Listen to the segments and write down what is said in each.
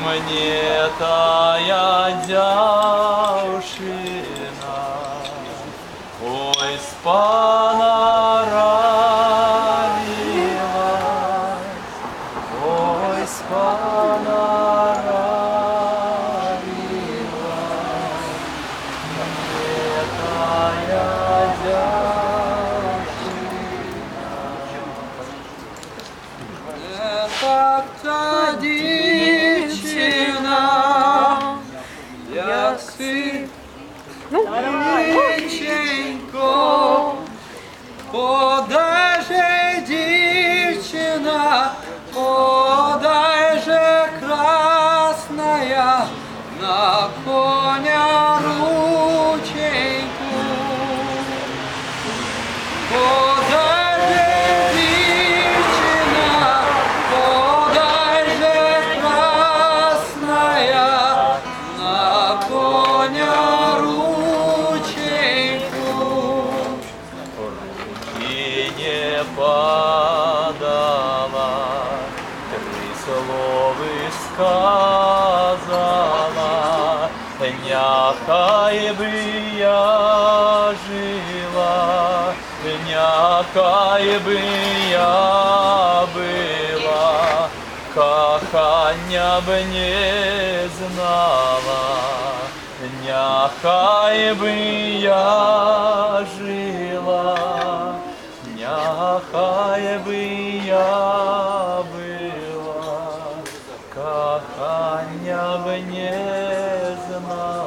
мне тая дявшина, ой, спонаравилась, ой, спонаравилась, мне тая дявшина. Так дівчинко, подай же дівчина, подай же красная на коня падала, три словы сказала, някай бы я жила, някай бы я была, кохання б не знала, някай бы я някай бы я была, кохання б не знала.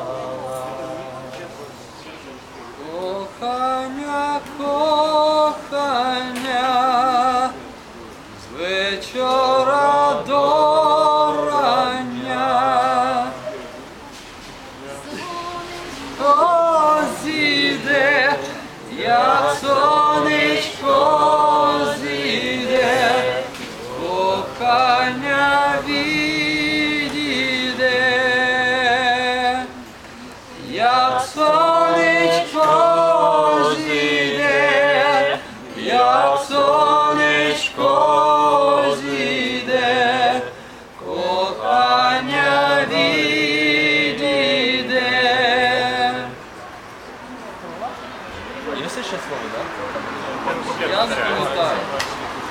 Есть еще слово, да? Я запам'ятаю.